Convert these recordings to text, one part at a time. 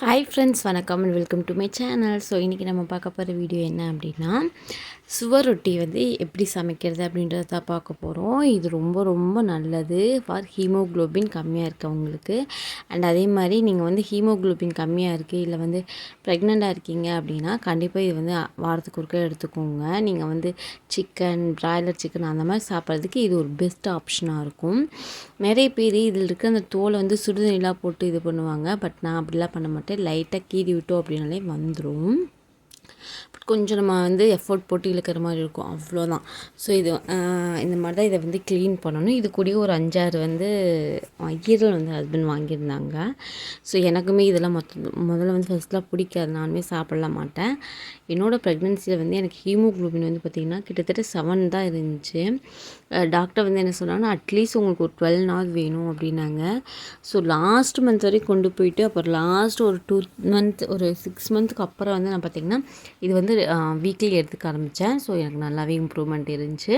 Hi friends வணக்கம் and welcome to my channel so இன்றைக்கி நம்ம பார்க்க போகிற வீடியோ என்ன அப்படின்னா சுவர் ரொட்டி வந்து எப்படி சமைக்கிறது அப்படின்றத தான் பார்க்க போகிறோம் இது ரொம்ப ரொம்ப நல்லது. ஃபார் ஹீமோக்ளோபின் கம்மியாக இருக்கவங்களுக்கு அண்ட் அதே மாதிரி நீங்கள் வந்து ஹீமோக்ளோபின் கம்மியாக இருக்குது இல்லை வந்து ப்ரெக்னெண்ட்டாக இருக்கீங்க அப்படின்னா கண்டிப்பாக இது வந்து வாரத்துக்கு ஒருக்க எடுத்துக்கோங்க. நீங்கள் வந்து சிக்கன் ப்ராய்லர் சிக்கன் அந்த மாதிரி சாப்பிட்றதுக்கு இது ஒரு பெஸ்ட் ஆப்ஷனாக இருக்கும். நிறைய பேர் இதில் இருக்க அந்த தோலை வந்து சுடுதண்ணிலாம் போட்டு இது பண்ணுவாங்க. பட் நான் அப்படிலாம் பண்ண மாட்டேன். லைட்டாக கீறி விட்டோம் அப்படின்னாலே வந்துடும் கொஞ்சம் நம்ம வந்து எஃபோர்ட் போட்டு இழுக்கிற மாதிரி இருக்கும். அவ்வளோதான் ஸோ இது இந்த மாதிரி தான் இதை வந்து க்ளீன் பண்ணணும். இது கூடயே ஒரு அஞ்சாறு வந்து ஈரல் வந்து ஹஸ்பண்ட் வாங்கியிருந்தாங்க. ஸோ எனக்குமே இதெல்லாம் மொத்த முதல்ல வந்து ஃபஸ்ட்லாம் பிடிக்காது. நானுமே சாப்பிடலாம் மாட்டேன். என்னோடய ப்ரெக்னென்சியில் வந்து எனக்கு ஹீமோக்ளோபின் வந்து பார்த்திங்கன்னா கிட்டத்தட்ட செவன் தான் இருந்துச்சு. டாக்டர் வந்து என்ன சொன்னாங்கன்னா அட்லீஸ்ட் உங்களுக்கு ஒரு டுவெல் நாள் வேணும் அப்படின்னாங்க. ஸோ லாஸ்ட் மந்த் வரைக்கும் கொண்டு போயிட்டு அப்புறம் லாஸ்ட் ஒரு டூ மந்த் ஒரு சிக்ஸ் மந்த்துக்கு அப்புறம் வந்து நான் பார்த்திங்கன்னா இது வந்து வீக்லி எடுத்துக்க ஆரம்பித்தேன் ஸோ எனக்கு நல்லாவே இம்ப்ரூவ்மெண்ட் இருந்துச்சு.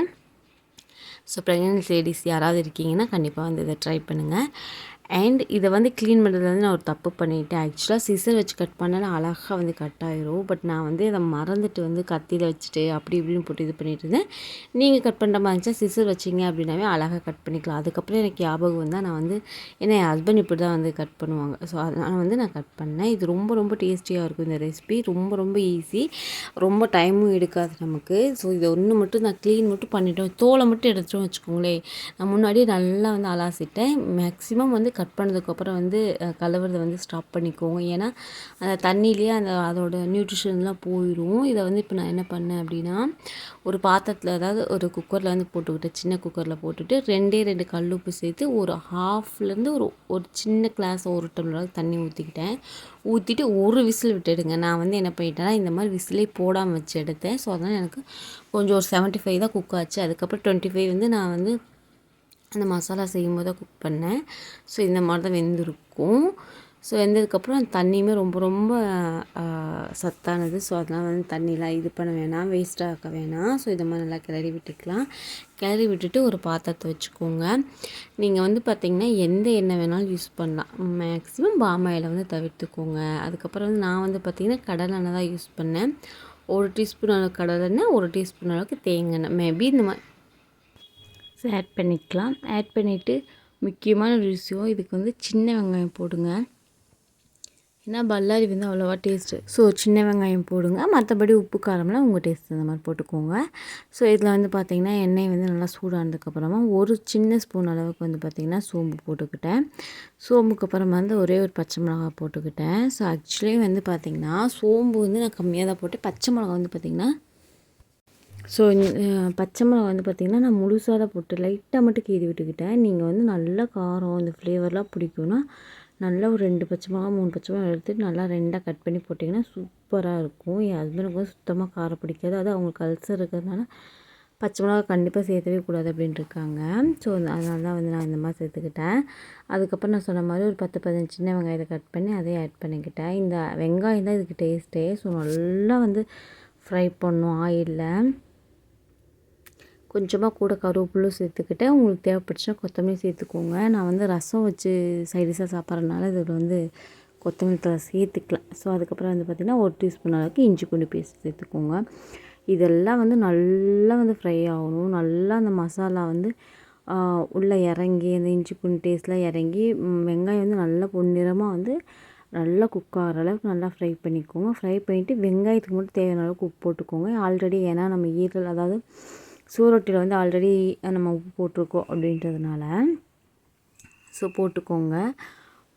ஸோ ப்ரெக்னென்ட் லேடிஸ் யாராவது இருக்கீங்கன்னா கண்டிப்பாக வந்து இதை ட்ரை பண்ணுங்கள் அண்ட் இதை வந்து க்ளீன் பண்ணுறது வந்து நான் ஒரு தப்பு பண்ணிவிட்டேன் ஆக்சுவலாக சிசர் வச்சு கட் பண்ணாலும் அழகாக வந்து கட் ஆகிரும் பட் நான் வந்து அதை மறந்துட்டு வந்து கத்தியில் வச்சுட்டு அப்படி இப்படின்னு போட்டு இது பண்ணிட்டு இருந்தேன். நீங்கள் கட் பண்ணுற மாதிரி இருந்துச்சா சிசர் வச்சிங்க அப்படின்னாவே அழகாக கட் பண்ணிக்கலாம். அதுக்கப்புறம் எனக்கு ஞாபகம் வந்தால் நான் வந்து ஏன்னா என் ஹஸ்பண்ட் இப்படி தான் வந்து கட் பண்ணுவாங்க. ஸோ அதனால் வந்து நான் கட் பண்ணேன். இது ரொம்ப ரொம்ப டேஸ்டியாக இருக்கும் இந்த ரெசிபி ரொம்ப ரொம்ப ஈஸி ரொம்ப டைமும் எடுக்காது நமக்கு. ஸோ இதை ஒன்று மட்டும் நான் க்ளீன் மட்டும் பண்ணிட்டோம். தோலை மட்டும் எடுத்துட்டோம் வச்சுக்கோங்களேன். நான் முன்னாடியே நல்லா வந்து அலாசிட்டேன். மேக்ஸிமம் வந்து கட் பண்ணதுக்கப்புறம் வந்து கழுவுறத வந்து ஸ்டாப் பண்ணிக்கோங்க. ஏன்னா அந்த தண்ணியிலேயே அந்த அதோட நியூட்ரிஷன்லாம் போயிடும் இதை வந்து இப்போ நான் என்ன பண்ணேன் அப்படின்னா ஒரு பாத்திரத்தில் அதாவது ஒரு குக்கரில் வந்து போட்டுக்கிட்டேன் சின்ன குக்கரில் போட்டுட்டு ரெண்டே ரெண்டு கல் உப்பு சேர்த்து ஒரு ஹாஃப்லேருந்து ஒரு ஒரு சின்ன கிளாஸ் ஒரு டம்ளர் தண்ணி ஊற்றிக்கிட்டேன் ஊற்றிட்டு ஒரு விசில் விட்டுடுங்க. நான் வந்து என்ன பண்ணிட்டேன்னா இந்த மாதிரி விசிலே போடாமல் வச்சு எடுத்தேன். ஸோ அதனால் எனக்கு கொஞ்சம் ஒரு செவன்ட்டி ஃபைவ் தான் குக் ஆச்சு. அதுக்கப்புறம் டுவெண்ட்டி ஃபைவ் வந்து நான் வந்து அந்த மசாலா செய்யும்போது தான் குக் பண்ணேன். ஸோ இந்த மாதிரி தான் வெந்திருக்கும். ஸோ வெந்ததுக்கப்புறம் அந்த தண்ணியுமே ரொம்ப ரொம்ப சத்தானது. ஸோ அதெல்லாம் வந்து தண்ணியெலாம் இது பண்ண வேணாம் வேஸ்ட்டாக ஆக்க வேணாம். ஸோ இதை மாதிரி நல்லா கிளறி விட்டுக்கலாம். கிளறி விட்டுட்டு ஒரு பாத்திரத்தை வச்சுக்கோங்க. நீங்கள் வந்து பார்த்திங்கன்னா எந்த எண்ணெய் வேணாலும் யூஸ் பண்ணலாம். மேக்ஸிமம் பாமாயில் வந்து தவிர்த்துக்கோங்க. அதுக்கப்புறம் வந்து நான் வந்து பார்த்திங்கன்னா கடல் எண்ணெய் தான் யூஸ் பண்ணேன். ஒரு டீஸ்பூன் அளவுக்கு கடலெண்ணெய் ஒரு டீஸ்பூன் அளவுக்கு தேங்காய் எண்ணெய். மேபி இந்த மாதிரி ஸோ ஆட் பண்ணிக்கலாம். ஆட் பண்ணிவிட்டு முக்கியமான ஒரு விஷயம் இதுக்கு வந்து சின்ன வெங்காயம் போடுங்க. ஏன்னா பல்லாரி வந்து அவ்வளோவா டேஸ்ட்டு ஸோ சின்ன வெங்காயம் போடுங்க. மற்றபடி உப்பு காரம்லாம் உங்கள் டேஸ்ட் அந்த மாதிரி போட்டுக்கோங்க. ஸோ இதில் வந்து பார்த்திங்கன்னா எண்ணெய் வந்து நல்லா சூடானதுக்கப்புறமா ஒரு சின்ன ஸ்பூன் அளவுக்கு வந்து பார்த்திங்கன்னா சோம்பு போட்டுக்கிட்டேன். சோம்புக்கு அப்புறமா வந்து ஒரே ஒரு பச்சை மிளகா போட்டுக்கிட்டேன். ஸோ ஆக்சுவலி வந்து பார்த்திங்கன்னா சோம்பு வந்து நான் கம்மியாக தான் போட்டு பச்சை மிளகா வந்து பார்த்திங்கன்னா ஸோ பச்சை மிளகா வந்து பார்த்திங்கன்னா நான் முழுசாக தான் போட்டு லைட்டாக மட்டும் கீறி விட்டுக்கிட்டேன். நீங்கள் வந்து நல்லா காரம் இந்த ஃப்ளேவர்லாம் பிடிக்கும்னா நல்லா ஒரு ரெண்டு பச்சை மிளகா மூணு பச்சை மிளகா எடுத்துட்டு நல்லா ரெண்டாக கட் பண்ணி போட்டிங்கன்னா சூப்பராக இருக்கும். என் ஹஸ்பண்டுக்கு வந்து சுத்தமாக காரம் பிடிக்காது. அது அவங்களுக்கு கல்சர் இருக்கிறதுனால பச்சை மிளகா கண்டிப்பாக சேர்த்தவே கூடாது அப்படின்னு இருக்காங்க. ஸோ அதனால தான் வந்து நான் இந்த மாதிரி சேர்த்துக்கிட்டேன். அதுக்கப்புறம் நான் சொன்ன மாதிரி ஒரு பத்து பதினஞ்சு சின்ன வெங்காயத்தை கட் பண்ணி அதையும் ஆட் பண்ணிக்கிட்டேன். இந்த வெங்காயம் தான் இதுக்கு டேஸ்ட்டே ஸோ நல்லா வந்து ஃப்ரை பண்ணும் ஆயிலில் கொஞ்சமாக கூட கருவேப்பிலும் சேர்த்துக்கிட்டேன் உங்களுக்கு தேவைப்பட்டுச்சுன்னா கொத்தமல்லி சேர்த்துக்கோங்க. நான் வந்து ரசம் வச்சு சைடிஷாக சாப்பிட்றதுனால இதில் வந்து கொத்தமல்லி தலை சேர்த்துக்கலாம் ஸோ அதுக்கப்புறம் வந்து பார்த்திங்கன்னா ஒரு டீஸ்பூன் அளவுக்கு இஞ்சி பூண்டு பேஸ்ட் சேர்த்துக்கோங்க. இதெல்லாம் வந்து நல்லா வந்து ஃப்ரை ஆகணும். நல்லா அந்த மசாலா வந்து உள்ளே இறங்கி அந்த இஞ்சி பூண்டு டேஸ்ட்லாம் இறங்கி வெங்காயம் வந்து நல்லா பொன்னிறமாக வந்து நல்லா குக் ஆகிற அளவுக்கு நல்லா ஃப்ரை பண்ணிக்கோங்க. ஃப்ரை பண்ணிவிட்டு வெங்காயத்துக்கு மட்டும் தேவையான அளவுக்கு உப்பு போட்டுக்கோங்க. ஆல்ரெடி ஏன்னா நம்ம ஈரல் அதாவது சூரொட்டியில் வந்து ஆல்ரெடி நம்ம உப்பு போட்டிருக்கோம் அப்படின்றதுனால. ஸோ போட்டுக்கோங்க.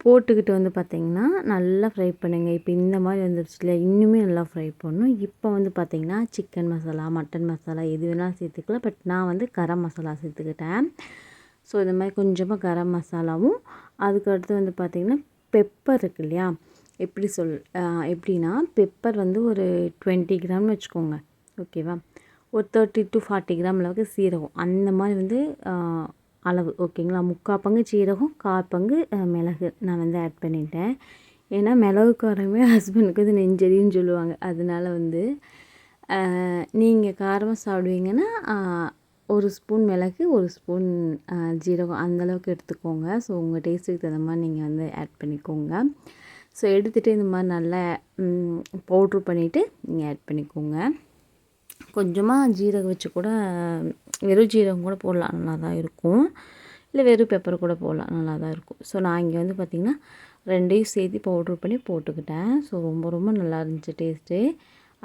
போட்டுக்கிட்டு வந்து பார்த்திங்கன்னா நல்லா ஃப்ரை பண்ணுங்கள் இப்போ இந்த மாதிரி வந்துருச்சு இல்லையா? இன்னுமே நல்லா ஃப்ரை பண்ணணும். இப்போ வந்து பார்த்திங்கன்னா சிக்கன் மசாலா மட்டன் மசாலா எது வேணாலும் சேர்த்துக்கலாம். பட் நான் வந்து கரம் மசாலா சேர்த்துக்கிட்டேன். ஸோ இந்த மாதிரி கொஞ்சமாக கரம் மசாலாவும் அதுக்கு அடுத்து வந்து பார்த்திங்கன்னா பெப்பர் இருக்கு இல்லையா? எப்படி சொல் எப்படின்னா பெப்பர் வந்து ஒரு டுவெண்ட்டி கிராம்னு வச்சுக்கோங்க. ஓகேவா ஒரு தேர்ட்டி டு ஃபார்ட்டி கிராம் அளவுக்கு சீரகம். அந்த மாதிரி வந்து அளவு. ஓகேங்களா? முக்கால் பங்கு சீரகம் கால் பங்கு மிளகு. நான் வந்து ஆட் பண்ணிட்டேன். ஏன்னா மிளகு காரமே ஹஸ்பண்டுக்கு வந்து நெஞ்சரின்னு சொல்லுவாங்க. அதனால வந்து நீங்கள் காரமாக சாப்பிடுவீங்கன்னா ஒரு ஸ்பூன் மிளகு ஒரு ஸ்பூன் ஜீரகம் அந்தளவுக்கு எடுத்துக்கோங்க. ஸோ உங்கள் டேஸ்ட்டுக்கு தகுந்த மாதிரி நீங்கள் வந்து ஆட் பண்ணிக்கோங்க. ஸோ எடுத்துகிட்டு இந்த மாதிரி நல்லா பவுட்ரு பண்ணிவிட்டு நீங்கள் ஆட் பண்ணிக்கோங்க. கொஞ்சமாக ஜீரகம் வச்சு கூட வெறும் ஜீரகம் கூட போடலாம் நல்லா தான் இருக்கும். இல்லை வெறும் பெப்பர் கூட போடலாம் நல்லா தான் இருக்கும். ஸோ நான் இங்கே வந்து பார்த்திங்கன்னா ரெண்டையும் சேர்த்து பவுட்ரு பண்ணி போட்டுக்கிட்டேன். ஸோ ரொம்ப ரொம்ப நல்லா இருந்துச்சு டேஸ்ட்டு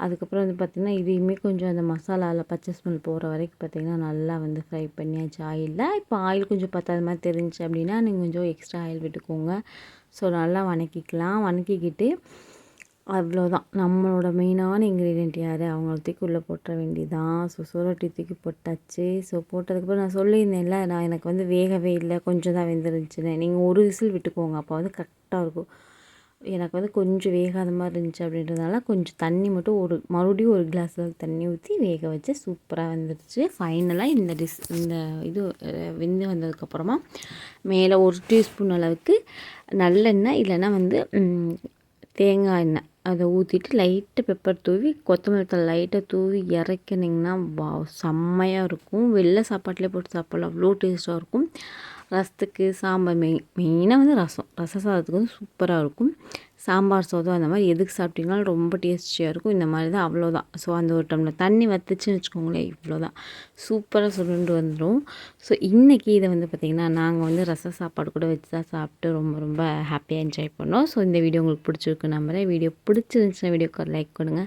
அதுக்கப்புறம் வந்து பார்த்திங்கன்னா இதையுமே கொஞ்சம் அந்த மசாலாவில் பச்சை ஸ்மெல் போகிற வரைக்கும் பார்த்திங்கன்னா நல்லா வந்து ஃப்ரை பண்ணியாச்சு ஆயிலில் இப்போ ஆயில் கொஞ்சம் பத்தாத மாதிரி தெரிஞ்சு அப்படின்னா நீங்கள் கொஞ்சம் எக்ஸ்ட்ரா ஆயில் விட்டுக்கோங்க. ஸோ நல்லா வணக்கிக்கலாம். வணக்கிக்கிட்டு அவ்வளோதான். நம்மளோட மெயினான இன்க்ரீடியன்ட் யார்? அவங்கள தூக்கி உள்ளே போட்டுற வேண்டியதான் ஸோ சுரட்டி தூக்கி போட்டாச்சு. ஸோ போட்டதுக்கப்புறம் நான் சொல்லியிருந்தேன்ல நான் எனக்கு வந்து வேகவே இல்லை. கொஞ்சம் தான் வெந்துருந்துச்சுன்னு. நீங்கள் ஒரு விசில் விட்டுக்கோங்க. அப்போ வந்து கரெக்டாக இருக்கும். எனக்கு வந்து கொஞ்சம் வேகாத மாதிரி இருந்துச்சு அப்படின்றதுனால கொஞ்சம் தண்ணி மட்டும் ஒரு மறுபடியும் ஒரு கிளாஸ் தண்ணி ஊற்றி வேக வச்சு சூப்பராக வந்துடுச்சு ஃபைனலாக இந்த டிஸ் இந்த இது வெந்து வந்ததுக்கப்புறமா மேலே ஒரு டீஸ்பூன் அளவுக்கு நல்லெண்ணெய் இல்லைன்னா வந்து தேங்காய் எண்ணெய். அதை ஊற்றிட்டு லைட்டாக பெப்பர் தூவி கொத்தமல்லி தழை லைட்டாக தூவி இறக்கினீங்கன்னா வா செம்மையாக இருக்கும். வெள்ளை சாப்பாட்டிலே போட்டு சாப்பிட்லாம். அவ்வளோ டேஸ்ட்டாக இருக்கும். ரசத்துக்கு சாம்பார் மெயின் மெயினாக வந்து ரசம். ரச சாதத்துக்கு வந்து சூப்பராக இருக்கும். சாம்பார் சாதம் அந்த மாதிரி எதுக்கு சாப்பிட்டீங்கனாலும் ரொம்ப டேஸ்டியாக இருக்கும். இந்த மாதிரி தான் அவ்வளோதான் ஸோ அந்த ஒரு டம்ளர் தண்ணி வத்துச்சுன்னு வச்சுக்கோங்களேன் இவ்வளோதான் சூப்பராக சுருண்டு வந்துடும் ஸோ இன்றைக்கி இதை வந்து பார்த்திங்கன்னா நாங்கள் வந்து ரச சாப்பாடு கூட வச்சு தான் சாப்பிட்டு ரொம்ப ரொம்ப ஹாப்பியாக என்ஜாய் பண்ணோம். ஸோ இந்த வீடியோ உங்களுக்கு பிடிச்சிருக்கு நம்புகிறேன் வீடியோ பிடிச்சிருந்துச்சுன்னா வீடியோக்கு லைக் கொடுங்க.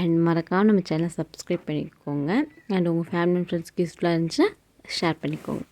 அண்ட் மறக்காமல் நம்ம சேனலை சப்ஸ்கிரைப் பண்ணிக்கோங்க. அண்ட் உங்கள் ஃபேமிலி ஃப்ரெண்ட்ஸ்க்கு யூஸ்ஃபுல்லாக இருந்துச்சுன்னா ஷேர் பண்ணிக்கோங்க.